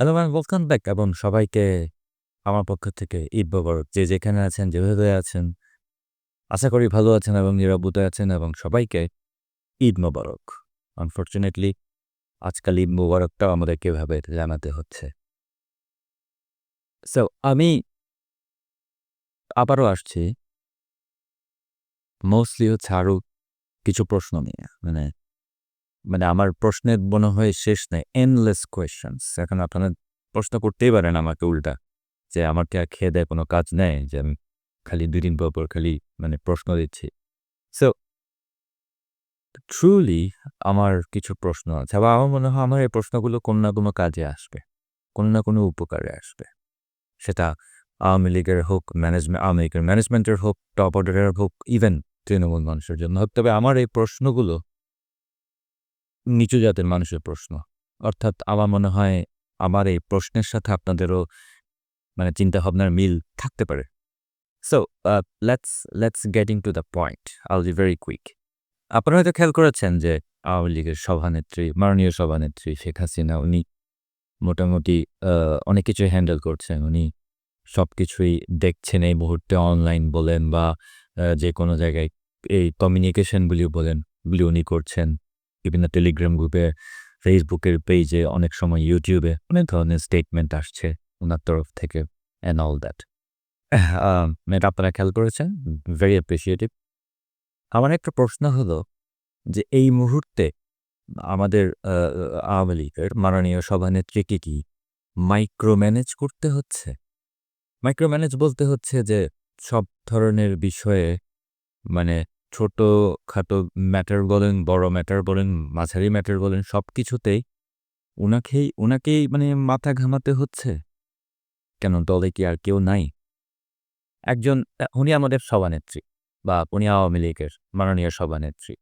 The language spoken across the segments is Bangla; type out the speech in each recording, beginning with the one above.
হ্যালো ম্যাম ওয়েলকাম ব্যাক এবং সবাইকে আমার পক্ষ থেকে ঈদ মোবারক। যে যেখানে আছেন যেভাবে আছেন, আশা করি ভালো আছেন এবং নিরাপদে আছেন এবং সবাইকে ঈদ মোবারক। আনফর্চুনেটলি আজকাল ঈদ মোবারকটাও আমাদেরকে এভাবে জানাতে হচ্ছে। সো আমি আবারও আসছি। মোস্টলি হচ্ছে আরও কিছু প্রশ্ন নিয়ে মানে মানে আমার প্রশ্নের মনে হয় শেষ নেই। এনলেস কোয়েশ্চেন্স এখন আপনারা প্রশ্ন করতেই পারেন আমাকে উল্টা, যে আমার কি আর খেয়ে দেয় কোনো কাজ নেই, যে আমি খালি দুই দিন পর পর খালি মানে প্রশ্ন দিচ্ছি। সো ট্রুলি আমার কিছু প্রশ্ন আছে, বা আমার মনে হয় আমার এই প্রশ্নগুলো কোনো না কোনো কাজে আসবে, কোনো না কোনো উপকারে আসবে। সেটা আওয়ামী লীগের হোক ম্যানেজমেন্ট আওয়ামী লীগের ম্যানেজমেন্টের হোক টপ অর্ডারের হোক ইভেন তৃণমূল মানুষের জন্য হোক। তবে আমার এই প্রশ্নগুলো নিচু জাতের মানুষের প্রশ্ন। অর্থাৎ আমার মনে হয় আমার এই প্রশ্নের সাথে আপনাদেরও মানে চিন্তা ভাবনার মিল থাকতে পারে। So let's let's getting to the point I'll be very quick আপনারা হয়তো খেয়াল করেছেন যে আওয়ামী লীগের সভানেত্রী, মাননীয় সভানেত্রী শেখ হাসিনা, উনি মোটামুটি অনেক কিছু হ্যান্ডেল করছেন। উনি সব কিছুই দেখছেন এই মুহূর্তে অনলাইন বলেন বা যে কোনো জায়গায় এই কমিউনিকেশনগুলি বলেন, গুলি উনি করছেন। বিভিন্ন টেলিগ্রাম গ্রুপে ফেসবুকের পেজে অনেক সময় ইউটিউবে অনেক ধরনের স্টেটমেন্ট আসছে ওনার তরফ থেকে অ্যান্ড অল দ্যাট এটা আপনারা খেয়াল করেছেন? ভেরি অ্যাপ্রিসিয়েটিভ আমার একটা প্রশ্ন হলো যে এই মুহূর্তে আমাদের আওয়ামী লীগের মাননীয় সভানেত্রীকে কি মাইক্রো ম্যানেজ করতে হচ্ছে? মাইক্রো ম্যানেজ বলতে হচ্ছে যে সব ধরনের বিষয়ে মানে ছোট খাটো ম্যাটার বলেন, বড় ম্যাটার বলেন, মাঝারি ম্যাটার বলেন সব কিছুতেই উনাকেই উনাকেই মানে মাথা ঘামাতে হচ্ছে। কেন? দলে কি আর কেউ নাই? একজন উনি আমাদের সভানেত্রী বা উনি আওয়ামী লীগের মাননীয় সভানেত্রী।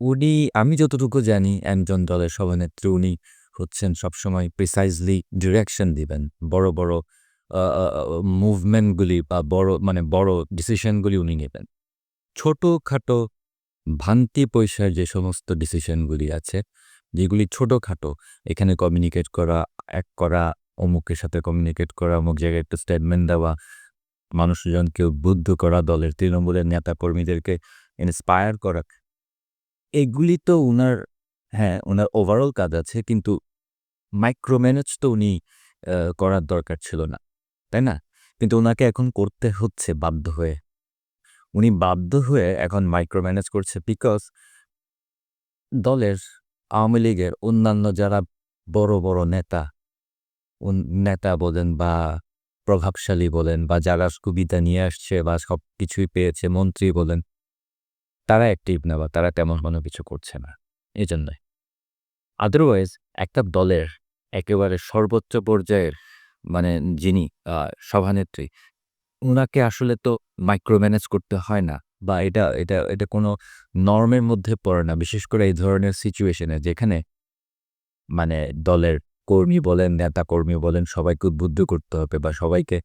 উনি, আমি যতটুকু জানি, একজন দলের সভানেত্রী, উনি হচ্ছেন সবসময় প্রিসাইজলি ডিরেকশন দিবেন। বড় বড় মুভমেন্টগুলি বা বড় মানে বড় ডিসিশনগুলি উনি নেবেন। ছোটোখাটো ভান্তি পয়সার যে সমস্ত ডিসিশনগুলি আছে, যেগুলি ছোটোখাটো, এখানে কমিউনিকেট করা এক করা, অমুকের সাথে কমিউনিকেট করা, অমুক জায়গায় একটা স্টেটমেন্ট দেওয়া, মানুষজনকে উদ্বুদ্ধ করা, দলের তৃণমূলের নেতা কর্মীদেরকে ইন্সপায়ার করা, এগুলি তো উনার হ্যাঁ ওনার ওভারঅল কাজ আছে, কিন্তু মাইক্রোম্যানেজ তো উনি করার দরকার ছিল না, তাই না? কিন্তু ওনাকে এখন করতে হচ্ছে বাধ্য হয়ে। উনি বাধ্য হয়ে এখন মাইক্রো ম্যানেজ করছে বিকজ দলের আওয়ামী লীগের অন্যান্য যারা বড় বড় নেতা নেতা বলেন বা প্রভাবশালী বলেন বা যারা সুবিধা নিয়ে আসছে বা সব কিছুই পেয়েছে, মন্ত্রী বলেন, তারা অ্যাক্টিভ না বা তারা তেমন কোনো কিছু করছে না। এই জন্যই আদারওয়াইজ একটা দলের একেবারে সর্বোচ্চ পর্যায়ের মানে যিনি সভানেত্রী ওনাকে আসলে তো মাইক্রো ম্যানেজ করতে হয় না বা এটা এটা এটা কোনো নর্মের মধ্যে পড়ে না। বিশেষ করে এই ধরনের সিচুয়েশনে যেখানে মানে দলের কর্মী বলেন নেতা কর্মী বলেন, সবাইকে উদ্বুদ্ধ করতে হবে বা সবাইকে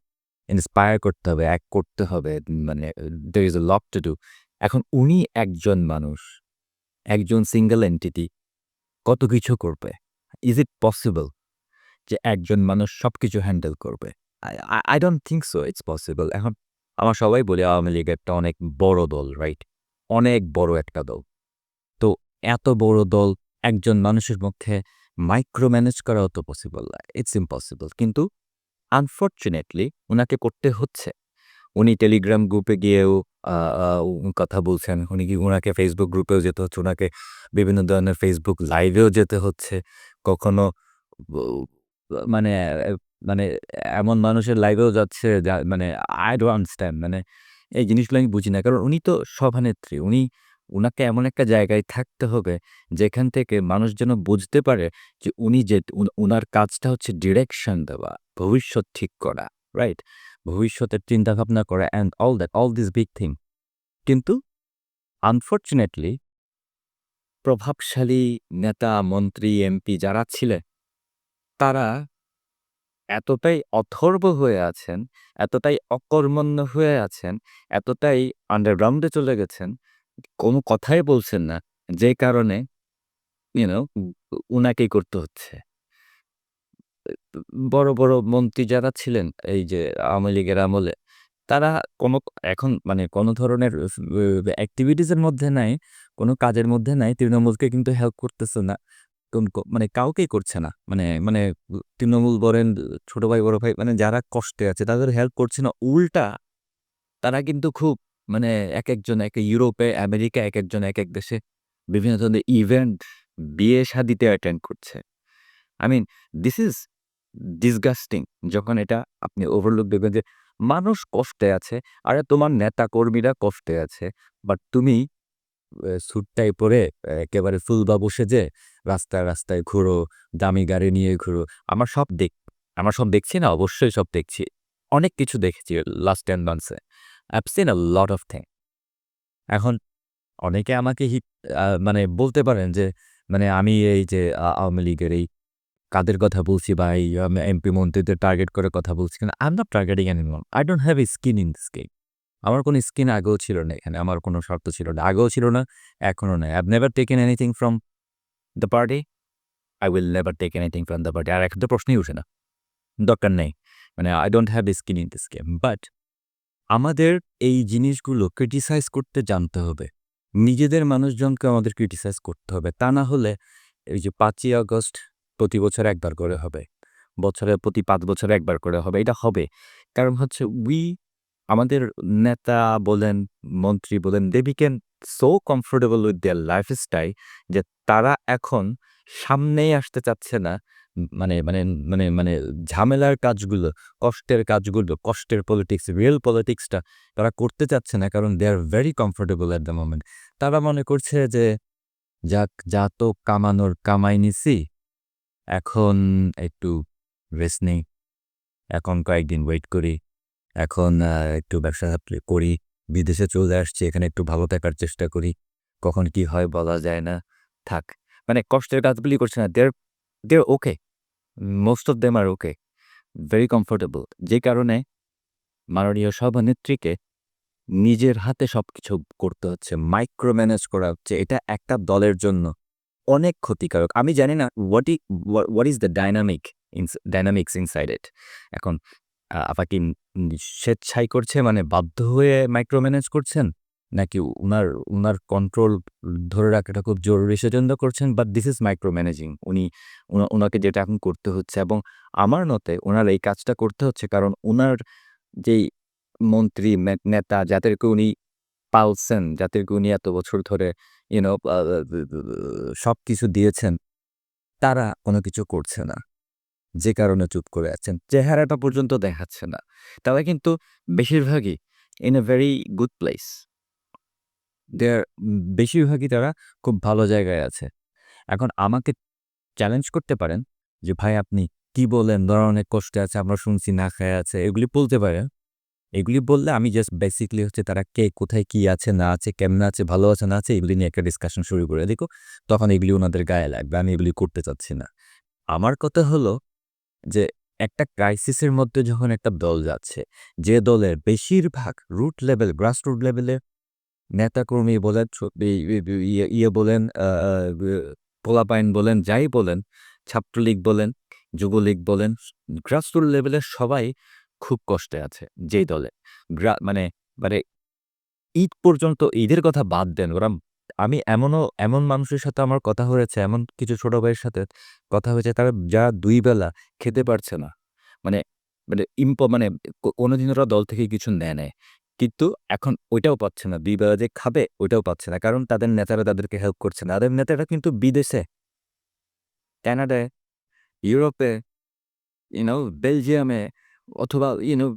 ইন্সপায়ার করতে হবে এক করতে হবে মানে there is a lot to do এখন উনি একজন মানুষ, একজন সিঙ্গেল এন্টিটি কত কিছু করবে? ইজ ইট পসিবল যে একজন মানুষ সব কিছু হ্যান্ডেল করবে? I don't think so it's possible এখন আমার সবাই বলে আওয়ামী লীগ একটা অনেক বড় দল রাইট অনেক বড় একটা দল। তো এত বড় দল, একজন মানুষের মধ্যে মাইক্রো ম্যানেজ করাও তো পসিবল ইটস ইম্পসিবল কিন্তু আনফর্চুনেটলি ওনাকে করতে হচ্ছে। উনি টেলিগ্রাম গ্রুপে গিয়েও কথা বলছেন। উনি কি ওনাকে ফেসবুক গ্রুপেও যেতে হচ্ছে? ওনাকে বিভিন্ন ধরনের ফেসবুক লাইভেও যেতে হচ্ছে। কখনো মানে মানে এমন মানুষের লাইভেও যাচ্ছে যা মানে আই ডোন্ট আন্ডারস্ট্যান্ড মানে এই জিনিসগুলো আমি বুঝি না। কারণ উনি তো সভানেত্রী, উনি, উনাকে এমন একটা জায়গায় থাকতে হবে যেখান থেকে মানুষ যেন বুঝতে পারে যে উনি যে উনার কাজটা হচ্ছে ডিরেকশন দেওয়া, ভবিষ্যৎ ঠিক করা রাইট ভবিষ্যতের চিন্তাভাবনা করা and all that all this big thing কিন্তু আনফর্চুনেটলি প্রভাবশালী নেতা, মন্ত্রী এমপি যারা ছিলেন তারা এতটাই অথর্ব হয়ে আছেন, এতটাই অকর্মণ্য হয়ে আছেন, এতটাই আন্ডারগ্রাউন্ডে চলে গেছেন, কোনো কথাই বলছেন না। যে কারণে ইউ নো উনাকেই করতে হচ্ছে। বড়, বড় মন্ত্রী যারা ছিলেন এই যে আওয়ামী লীগের আমলে, তারা কোনো এখন মানে কোনো ধরনের এর মধ্যে নাই, কোনো কাজের মধ্যে নাই। তৃণমূলকে কিন্তু হেল্প করতেছে না। মানে কাউকেই করছে না। মানে মানে তৃণমূল বলেন, ছোট ভাই, বড় ভাই মানে যারা কষ্টে আছে তাদের হেল্প করছে না। উল্টা তারা কিন্তু খুব মানে এক একজন একে ইউরোপে, আমেরিকা এক একজন এক এক দেশে বিভিন্ন ধরনের ইভেন্ট, বিয়ে-শাদিতে অ্যাটেন্ড করছে। I mean this is disgusting যখন এটা আপনি ওভারলুক দেখবেন যে মানুষ কষ্টে আছে। আরে তোমার নেতা-কর্মীরা কষ্টে আছে। বাট তুমি স্যুট-টাই পরে একেবারে ফুলবা বসে যে রাস্তায়, রাস্তায় ঘুরো, দামি গাড়ি নিয়ে ঘুরো। আমার সব দেখ আমার সব দেখছি না? অবশ্যই সব দেখছি। অনেক কিছু দেখেছি লাস্ট 10 মান্থস এ। Seen a lot of thing এখন অনেকে আমাকে হিট মানে বলতে পারেন যে মানে আমি এই যে আওয়ামী লীগের এই কাদের কথা বলছি বা এই এমপি মন্ত্রীদের টার্গেট করে কথা বলছি কিনা I'm not targeting anyone. I don't have a skin in this game. আমার কোনো স্কিন আগেও ছিল না এখানে। আমার কোনো শর্ত ছিল না। আগেও ছিল না, এখনও নাই। I've never taken anything from the party. I will never take anything from the party. আর এখন তো প্রশ্নই উঠে না। দরকার নেই। মানে I don't have skin in this game. But আমাদের এই জিনিসগুলো ক্রিটিসাইজ করতে জানতে হবে। নিজেদের মানুষজনকে আমাদের ক্রিটিসাইজ করতে হবে। তা না হলে এই যে পাঁচই আগস্ট প্রতি বছর একবার করে হবে। বছরে প্রতি পাঁচ বছরে একবার করে হবে। এটা হবে। কারণ হচ্ছে উই আমাদের নেতা বলেন, মন্ত্রী বলেন they became so comfortable with their lifestyle যে তারা এখন সামনেই আসতে চাচ্ছে না। মানে মানে মানে মানে ঝামেলার কাজগুলো, কষ্টের কাজগুলো, কষ্টের পলিটিক্স, রিয়েল পলিটিক্সটা তারা করতে চাচ্ছে না। কারণ they are very comfortable at the moment. তারা মনে করছে যে যাক যা তো কামানোর কামাই নিছি। এখন একটু রেস্ট নেই। এখন কয়েকদিন ওয়েট করি। এখন একটু ব্যবসা করি। বিদেশে চলে আসছি। এখানে একটু ভালো থাকার চেষ্টা করি। কখন কি হয় বলা যায় না। থাক। মানে কষ্টের কাজগুলি করছে না। They're they're okay most of them are okay very comfortable. যে কারণে মাননীয় সভানেত্রীকে নিজের হাতে সবকিছু করতে হচ্ছে। মাইক্রো ম্যানেজ করা হচ্ছে। এটা একটা দলের জন্য অনেক ক্ষতিকারক। আমি জানি না what i, what what is the dynamic ins dynamics inside এখন আ আপা কি উম করছে মানে বাধ্য হয়ে মাইক্রো ম্যানেজ করছেন? নাকি উনার উনার কন্ট্রোল ধরে রাখাটা খুব জরুরি সেজন্য করছেন? But this is micro managing. উনি উনাকে যেটা এখন করতে হচ্ছে এবং আমার মতে ওনার এই কাজটা করতে হচ্ছে কারণ ওনার যেই মন্ত্রী, নেতা যাদেরকে উনি পালছেন, যাদেরকে উনি এত বছর ধরে ইউ সব কিছু দিয়েছেন, তারা কোনো কিছু করছে না। যে কারণে চুপ করে আছেন। চেহারাটা পর্যন্ত দেখাচ্ছে না। তারা কিন্তু বেশিরভাগই a very good place. they are বেশিরভাগই তারা খুব ভালো জায়গায় আছে। এখন আমাকে চ্যালেঞ্জ করতে পারেন যে ভাই আপনি কি বলেন? ওরা অনেক কষ্টে আছে, আমরা শুনছি না খায় আছে। এগুলি বলতে পারেন। এগুলি বললে আমি জাস্ট বেসিক্যালি হচ্ছে তারা কে কোথায় কি আছে না আছে, কেমন আছে, ভালো আছে না আছে এগুলি নিয়ে একটা ডিসকাশন শুরু করে দেখো তখন এগুলি ওনাদের গায়ে লাগবে। আমি এগুলি করতে চাচ্ছি না। আমার কথা হলো যে একটা ক্রাইসিসের মধ্যে যখন একটা দল যাচ্ছে, যে দলের বেশিরভাগ রুট লেভেল, গ্রাস রুট লেভেলের নেতাকর্মী বলেন, ইয়ে ইয়ে বলেন, পোলাপাইন বলেন, যাই বলেন, ছাত্রলীগ বলেন, যুবলীগ বলেন, গ্রাস রুট লেভেলের সবাই খুব কষ্টে আছে যেই দলে। মানে মানে ঈদ পর্যন্ত ঈদের কথা বাদ দেন। ওরা আমি এমনও এমন মানুষের সাথে আমার কথা হয়েছে, এমন কিছু ছোট ভাইয়ের সাথে কথা হয়েছে তারা যারা দুই বেলা খেতে পারছে না। মানে মানে ইম্প মানে কোনোদিন ওরা দল থেকে কিছু নেয় নাই। কিন্তু এখন ওইটাও পাচ্ছে না। ২ বেলা যে খাবে ওইটাও পাচ্ছে না। কারণ তাদের নেতারা তাদেরকে হেল্প করছে না। তাদের নেতারা কিন্তু বিদেশে কানাডায়, ইউরোপে, ইউ নো বেলজিয়ামে অথবা ইউনো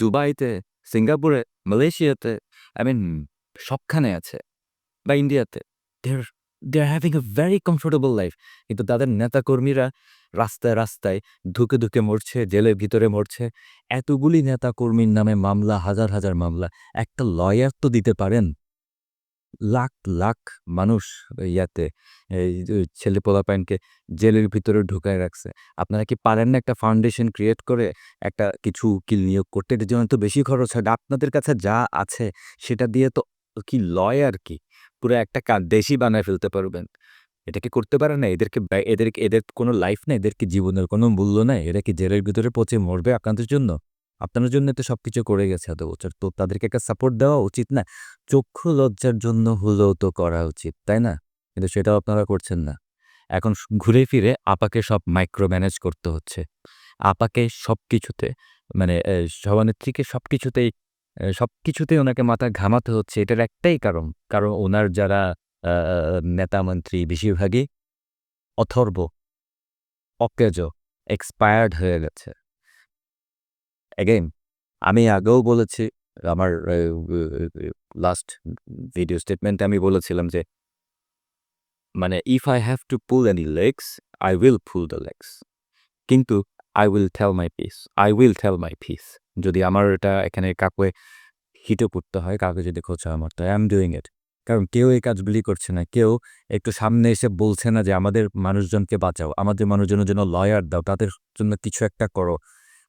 দুবাইতে, সিঙ্গাপুরে, মালয়েশিয়াতে আই মিন সবখানে আছে বা ইন্ডিয়াতে। are they are having a very comfortable life. কিন্তু তাদের নেতাকর্মীরা রাস্তায়, রাস্তায় ধুকে ধুকে মরছে, জেলের ভিতরে মরছে। এতগুলি নেতাকর্মীর নামে মামলা, হাজার, হাজার মামলা। একটা লয়ার তো দিতে পারেন। লাখ, লাখ মানুষ ইয়াতে এই ছেলে পোলাপাইনকে জেলের ভিতরে ঢুকায় রাখছে। আপনারা কি পারেন না একটা ফাউন্ডেশন ক্রিয়েট করে একটা কিছু উকিল নিয়োগ করতে? এটার জন্য তো বেশি খরচ হয়। আপনাদের কাছে যা আছে সেটা দিয়ে তো কি লয়ার কি? পুরা একটা কা, দেশই বানায় ফেলতে পারবেন। এটা কি করতে পারে না? এদেরকে এদেরকে এদের কোনো লাইফ নেই, এদের কি জীবনের কোনো মূল্য নাই? এরা কি জেলের ভিতরে পচে মরবে আপনাদের জন্য? আপনার জন্য তো সব কিছু করে গেছে এত বছর। তো তাদেরকে একটা সাপোর্ট দেওয়া উচিত না? চক্ষু লজ্জার জন্য হলেও তো করা উচিত, তাই না? কিন্তু সেটাও আপনারা করছেন না। এখন ঘুরে ফিরে আপাকে সব মাইক্রো ম্যানেজ করতে হচ্ছে। আপাকে সব কিছুতে মানে সভানেত্রীকে সব কিছুতেই সব কিছুতেই ওনাকে মাথা ঘামাতে হচ্ছে, এটার একটাই কারণ। কারণ ওনার যারা নেতা মন্ত্রী বেশিরভাগই অথর্ব, অকেজ এক্সপায়ার্ড হয়ে গেছে। এগেইন আমি আগেও বলেছি, আমার লাস্ট ভিডিও স্টেটমেন্টে আমি বলেছিলাম যে মানে if I have to pull any legs I will pull the legs কিন্তু I will tell my piece I will tell my piece যদি আমার এটা এখানে কাকুয়ে হিটও করতে হয়, কাউকে যদি খোঁচা মারতে হয় আই এম ডুইং ইট কারণ কেউ এই কাজগুলি করছে না। কেউ একটু সামনে এসে বলছে না যে, আমাদের মানুষজনকে বাঁচাও। আমাদের মানুষজনের জন্য লয়ার দাও। তাদের জন্য কিছু একটা করো।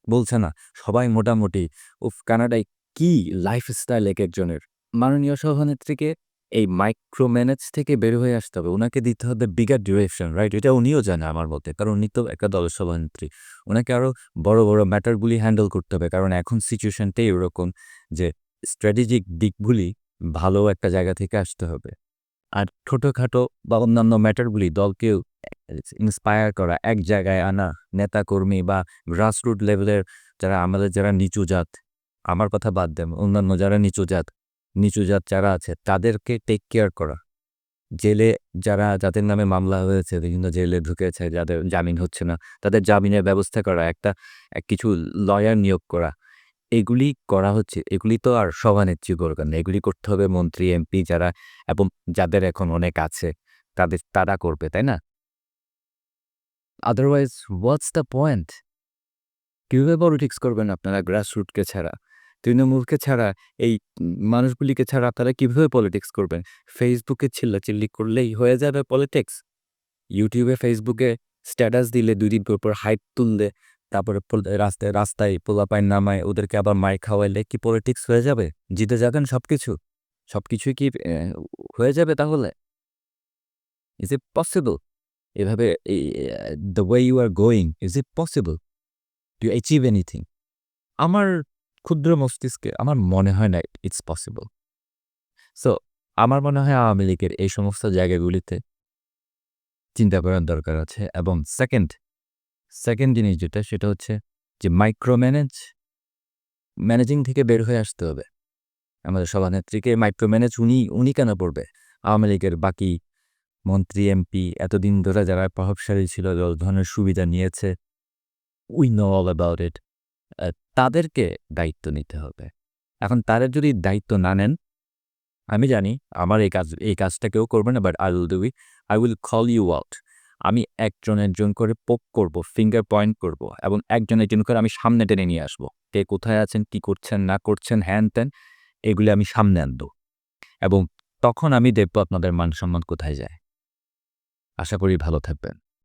বলছে না। সবাই মোটামুটি, উফ, কানাডায় কি লাইফস্টাইল এক একজনের? মাননীয় সভানেত্রীকে এই মাইক্রো ম্যানেজ থেকে বের হয়ে আসতে হবে। ওনাকে দিতে হবে বিগার ডিউরেশন রাইট এটা উনিও জানে আমার মতে, কারণ উনি তো একটা দলের সভানেত্রী। ওনাকে আরও বড় বড় ম্যাটারগুলি হ্যান্ডেল করতে হবে, কারণ এখন সিচুয়েশনটাই এরকম যে স্ট্র্যাটেজিক দিকগুলি ভালো একটা জায়গা থেকে আসতে হবে। আর ছোটোখাটো বা অন্যান্য ম্যাটারগুলি দলকেও ইন্সপায়ার করা, এক জায়গায় আনা, নেতাকর্মী বা গ্রাসরুট লেভেলের যারা, আমাদের যারা নিচু জাত, আমার কথা বাদ দেন, অন্যান্য যারা নিচু জাত নিচু জাত যারা আছে, তাদেরকে টেক কেয়ার করা। জেলে যারা, যাদের নামে মামলা হয়েছে, বিভিন্ন জেলে ঢুকেছে, যাদের জামিন হচ্ছে না, তাদের জামিনের ব্যবস্থা করা, একটা কিছু লয়ার নিয়োগ করা। এগুলি করা হচ্ছে, এগুলি তো আর সভানেত্রী করবেন না, এগুলি করতে হবে মন্ত্রী এমপি যারা, এবং যাদের এখন অনেক আছে, তাদের, তারা করবে, তাই না? আদারওয়াইজ হোয়াটস দ্য পয়েন্ট কীভাবে পলিটিক্স করবেন আপনারা গ্রাসরুটকে ছাড়া? তৃণমূলকে ছাড়া, এই মানুষগুলিকে ছাড়া আপনারা কীভাবে পলিটিক্স করবেন? ফেসবুকে চিল্লাচিল্লি করলেই হয়ে যাবে পলিটিক্স ইউটিউবে ফেসবুকে স্ট্যাটাস দিলে দুই দিন পর হাইট তুললে, তারপরে রাস্তায় রাস্তায় পোলাপাইন নামায়, ওদেরকে আবার মাই খাওয়াইলে কি পলিটিক্স হয়ে যাবে? জিতে যাবেন সব কিছু সব কিছুই কি হয়ে যাবে তাহলে? ইজ ইট পসিবল এভাবে the way you are going is it possible to achieve anything আমার ক্ষুদ্র মস্তিষ্কে আমার মনে হয় না ইটস পসিবল সো আমার মনে হয় আওয়ামী লীগের এই সমস্ত জায়গাগুলিতে চিন্তা করার দরকার আছে। এবং সেকেন্ড সেকেন্ড জিনিস যেটা, সেটা হচ্ছে যে মাইক্রো ম্যানেজ ম্যানেজিং থেকে বের হয়ে আসতে হবে। আমাদের সভানেত্রীকে মাইক্রো ম্যানেজ উনি উনি কেন পড়বে আওয়ামী লীগের বাকি মন্ত্রী এমপি এতদিন ধরে যারা প্রভাবশালী ছিল ধরনের সুবিধা নিয়েছে we know all about it তাদেরকে দায়িত্ব নিতে হবে। এখন তারা যদি দায়িত্ব না নেন, আমি জানি আমার এই কাজ, এই কাজটা কেউ করবে না but I will do I will call you out আমি একজন একজন করে পোক করব ফিঙ্গার পয়েন্ট করব এবং একজন একজন করে আমি সামনে টেনে নিয়ে আসব। কে কোথায় আছেন, কি করছেন, না করছেন হ্যান ত্যান এগুলি আমি সামনে আনব এবং তখন আমি দেখব আপনাদের মান সম্মান কোথায় যায়। আশা করি ভালো থাকবেন।